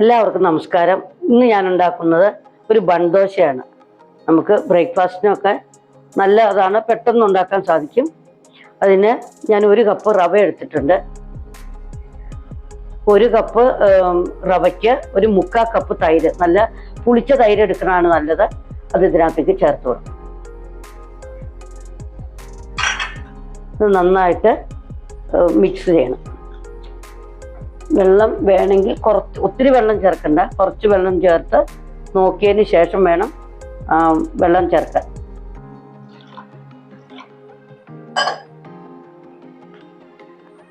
എല്ലാവർക്കും നമസ്കാരം. ഇന്ന് ഞാൻ ഉണ്ടാക്കുന്നത് ഒരു ബൺദോശയാണ് നമുക്ക് ബ്രേക്ക്ഫാസ്റ്റിനൊക്കെ നല്ല അതാണ് പെട്ടെന്ന് ഉണ്ടാക്കാൻ സാധിക്കും. അതിന് ഞാൻ ഒരു കപ്പ് റവ എടുത്തിട്ടുണ്ട്. ഒരു കപ്പ് റവയ്ക്ക് ഒരു മുക്കാ കപ്പ് തൈര് നല്ല പുളിച്ച തൈര് എടുക്കണതാണ് നല്ലത്. അത് ഇതിനകത്തേക്ക് ചേർത്ത് കൊടുക്കും. ഇത് നന്നായിട്ട് മിക്സ് ചെയ്യണം. വെള്ളം വേണമെങ്കിൽ കുറച്ച് ഒത്തിരി വെള്ളം ചേർക്കണ്ട. കുറച്ച് വെള്ളം ചേർത്ത് നോക്കിയതിന് ശേഷം വേണം വെള്ളം ചേർക്കാൻ.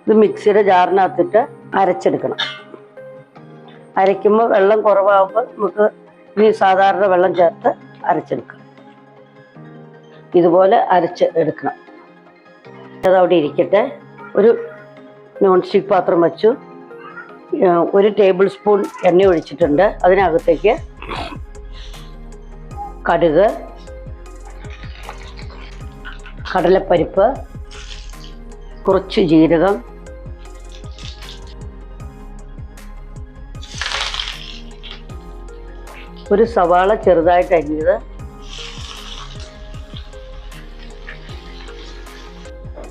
ഇത് മിക്സിയുടെ ജാറിനകത്തിട്ട് അരച്ചെടുക്കണം. അരയ്ക്കുമ്പോൾ വെള്ളം കുറവാകുമ്പോൾ നമുക്ക് ഇനി സാധാരണ വെള്ളം ചേർത്ത് അരച്ചെടുക്കണം ഇതുപോലെ അരച്ച് എടുക്കണം. അതവിടെ ഇരിക്കട്ടെ. ഒരു നോൺ സ്റ്റിക്ക് പാത്രം വെച്ചു. ഒരു ടേബിൾ സ്പൂൺ എണ്ണ ഒഴിച്ചിട്ടുണ്ട്. അതിനകത്തേക്ക് കടുക് കടലപ്പരിപ്പ് കുറച്ച് ജീരകം ഒരു സവാള ചെറുതായിട്ട് അരിഞ്ഞത്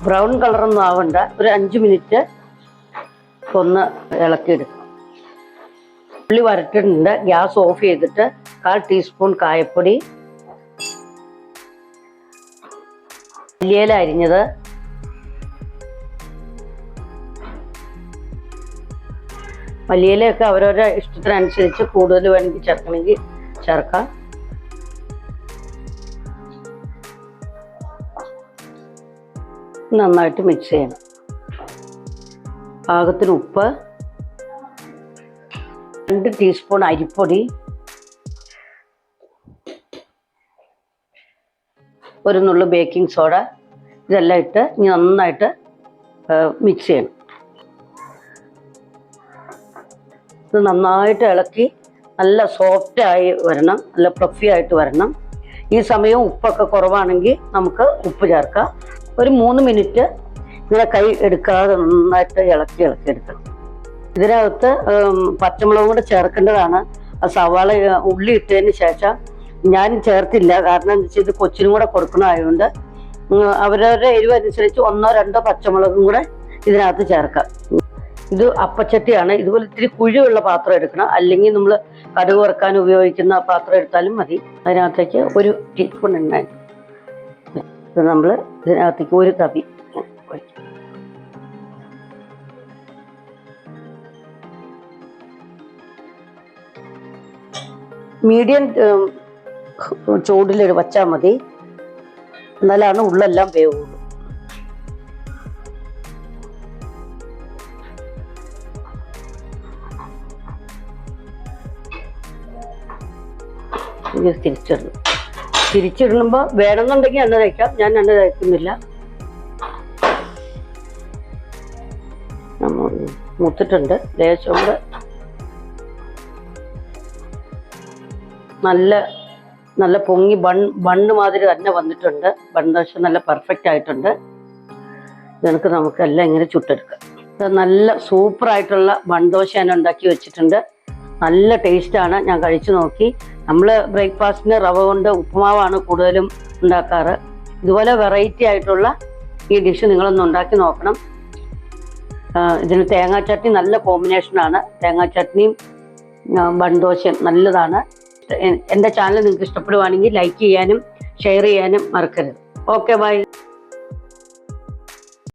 ബ്രൗൺ കളറൊന്നും ആവണ്ട ഒരു അഞ്ച് മിനിറ്റ് ഒന്ന് ഇളക്കിയെടുക്കണം ഉള്ളി വരട്ടിട്ടുണ്ട്. ഗ്യാസ് ഓഫ് ചെയ്തിട്ട് കാൽ ടീസ്പൂൺ കായപ്പൊടി. മല്ലിയില അരിഞ്ഞത്. മല്ലിയിലയൊക്കെ അവരവരുടെ ഇഷ്ടത്തിനനുസരിച്ച് കൂടുതൽ വേണമെങ്കിൽ ചേർക്കണമെങ്കിൽ ചേർക്കാം. നന്നായിട്ട് മിക്സ് ചെയ്യണം. പാകത്തിന് ഉപ്പ് രണ്ട് ടീസ്പൂൺ അരിപ്പൊടി ഒരു നുള്ളു ബേക്കിംഗ് സോഡ ഇതെല്ലാം ഇട്ട് ഇനി നന്നായിട്ട് മിക്സ് ചെയ്യണം. ഇത് നന്നായിട്ട് ഇളക്കി നല്ല സോഫ്റ്റ് ആയി വരണം നല്ല ഫ്ലഫി ആയിട്ട് വരണം. ഈ സമയം ഉപ്പൊക്കെ കുറവാണെങ്കിൽ നമുക്ക് ഉപ്പ് ചേർക്കാം. ഒരു മൂന്ന് മിനിറ്റ് ഇങ്ങനെ കൈ എടുക്കാതെ നന്നായിട്ട് ഇളക്കി ഇളക്കി എടുക്കണം. ഇതിനകത്ത് പച്ചമുളകും കൂടെ ചേർക്കേണ്ടതാണ്. സവാള ഉള്ളി ഇട്ടതിന് ശേഷം ഞാൻ ചേർത്തില്ല. കാരണം എന്താ വെച്ചാൽ ഇത് കൊച്ചിനും കൂടെ കൊടുക്കണമായതുകൊണ്ട് അവരവരുടെ എരിവ് അനുസരിച്ച് ഒന്നോ രണ്ടോ പച്ചമുളകും കൂടെ ഇതിനകത്ത് ചേർക്കാം. ഇത് അപ്പച്ചട്ടിയാണ്. ഇതുപോലെ ഇത്തിരി കുഴിയുള്ള പാത്രം എടുക്കണം. അല്ലെങ്കിൽ നമ്മൾ കടുക് വറുക്കാൻ ഉപയോഗിക്കുന്ന പാത്രം എടുത്താലും മതി. അതിനകത്തേക്ക് ഒരു ടീസ്പൂൺ എണ്ണ നമ്മൾ ഇതിനകത്തേക്ക് ഒരു തവി മീഡിയം ചൂടിൽ വച്ചാൽ മതി. എന്നാലാണ് ഉള്ളെല്ലാം വേവുള്ളൂ. തിരിച്ചിടണം. തിരിച്ചിടുമ്പോൾ വേണമെന്നുണ്ടെങ്കിൽ എണ്ണ തയ്ക്കാം ഞാൻ എണ്ണ തയ്ക്കുന്നില്ല മുത്തിട്ടുണ്ട്. ലേശം കൂടെ നല്ല നല്ല പൊങ്ങി ബൺ ബണ്ണ് മാതിരി തന്നെ വന്നിട്ടുണ്ട്. ദോശ നല്ല പെർഫെക്റ്റ് ആയിട്ടുണ്ട്. ഇതെനിക്ക് നമുക്കെല്ലാം ഇങ്ങനെ ചുട്ടെടുക്കാം. നല്ല സൂപ്പറായിട്ടുള്ള ബൺ ദോശ ഞാൻ ഉണ്ടാക്കി വെച്ചിട്ടുണ്ട്. നല്ല ടേസ്റ്റാണ് ഞാൻ കഴിച്ചു നോക്കി. നമ്മൾ ബ്രേക്ക്ഫാസ്റ്റിന് റവ കൊണ്ട് ഉപ്പുമാവാണ് കൂടുതലും ഉണ്ടാക്കാറ്. ഇതുപോലെ വെറൈറ്റി ആയിട്ടുള്ള ഈ ഡിഷ് നിങ്ങളൊന്ന് ഉണ്ടാക്കി നോക്കണം. ഇതിന് തേങ്ങാ ചട്നി നല്ല കോമ്പിനേഷനാണ് തേങ്ങാ ചട്നിയും ബൺ ബൺദോശയും നല്ലതാണ്. എന്റെ ചാനൽ നിങ്ങൾക്ക് ഇഷ്ടപ്പെടുവാണെങ്കിൽ ലൈക്ക് ചെയ്യാനും ഷെയർ ചെയ്യാനും മറക്കരുത്. Okay bye